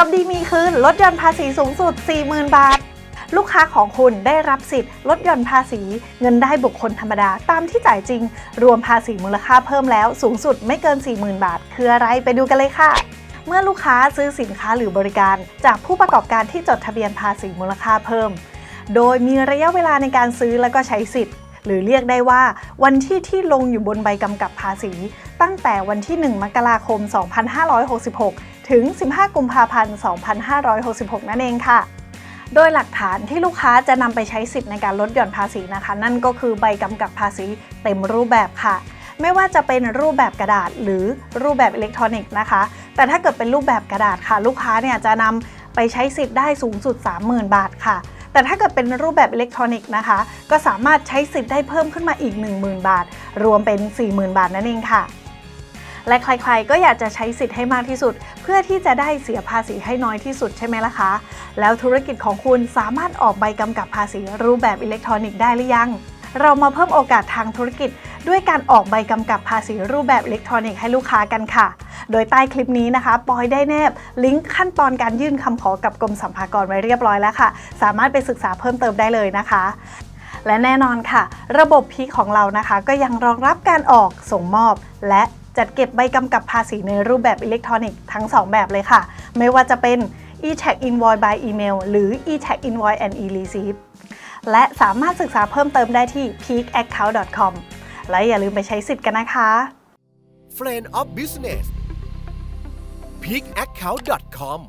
ช็อปดีมีคืนลดหย่อนภาษีสูงสุด 40,000 บาท ลูกค้าของคุณได้รับสิทธิ์ลดหย่อนภาษี เงินได้บุคคลธรรมดาตามที่จ่ายจริง รวมภาษีมูลค่าเพิ่มแล้วสูงสุดไม่เกิน 40,000 บาท คืออะไรไปดูกันเลยค่ะเมื่อลูกค้าซื้อสินค้าหรือบริการ จากผู้ประกอบการที่จดทะเบียนภาษีมูลค่าเพิ่ม โดยมีระยะเวลาในการซื้อแล้วก็ใช้สิทธิ์ หรือเรียกได้ว่า วันที่ที่ลงอยู่บนใบกำกับภาษี ตั้งแต่วันที่ 1 มกราคม 2566 ถึง 15 กุมภาพันธ์ 2566 นั่นเองค่ะ โดยหลักฐานที่ลูกค้าจะนำไปใช้สิทธิ์ในการลดหย่อนภาษีนะคะ นั่นก็คือใบกำกับภาษีเต็มรูปแบบค่ะ ไม่ว่าจะเป็นรูปแบบกระดาษหรือรูปแบบอิเล็กทรอนิกส์นะคะ แต่ถ้าเกิดเป็นรูปแบบกระดาษค่ะ ลูกค้าเนี่ยจะนำไปใช้สิทธิ์ได้สูงสุด 30,000 บาทค่ะแต่ถ้าเกิดเป็นรูปแบบอิเล็กทรอนิกส์นะคะ ก็สามารถใช้สิทธิ์ได้เพิ่มขึ้นมาอีก 10,000 บาท รวมเป็น 40,000 บาทนั่นเองค่ะ และใครๆก็อยากจะใช้สิทธิ์ให้มากที่สุด เพื่อที่จะได้เสียภาษีให้น้อยที่สุดใช่ไหมล่ะคะ แล้วธุรกิจของคุณสามารถออกใบกำกับภาษีรูปแบบอิเล็กทรอนิกส์ได้หรือยัง เรามาเพิ่มโอกาสทางธุรกิจ ด้วยการออกใบกำกับภาษีรูปแบบอิเล็กทรอนิกส์ให้ลูกค้ากันค่ะ โดยใต้คลิปนี้นะคะ ปอยได้แนบ ลิงก์ขั้นตอนการยื่นคำขอกับกรมสรรพากรไว้เรียบร้อยแล้วค่ะ สามารถไปศึกษาเพิ่มเติมได้เลยนะคะและแน่นอนค่ะ ระบบพีของเรานะคะ ก็ยังรองรับการออกส่งมอบและจัดเก็บใบกำกับภาษีในรูปแบบอิเล็กทรอนิกส์ทั้ง 2 แบบเลยค่ะ ไม่ว่าจะเป็น e-check invoice by email หรือ e-check invoice and e-receipt และสามารถศึกษาเพิ่มเติมได้ที่ peakaccount.com และอย่าลืมไปใช้สิทธิ์กันนะคะ Friend of Business peakaccount.com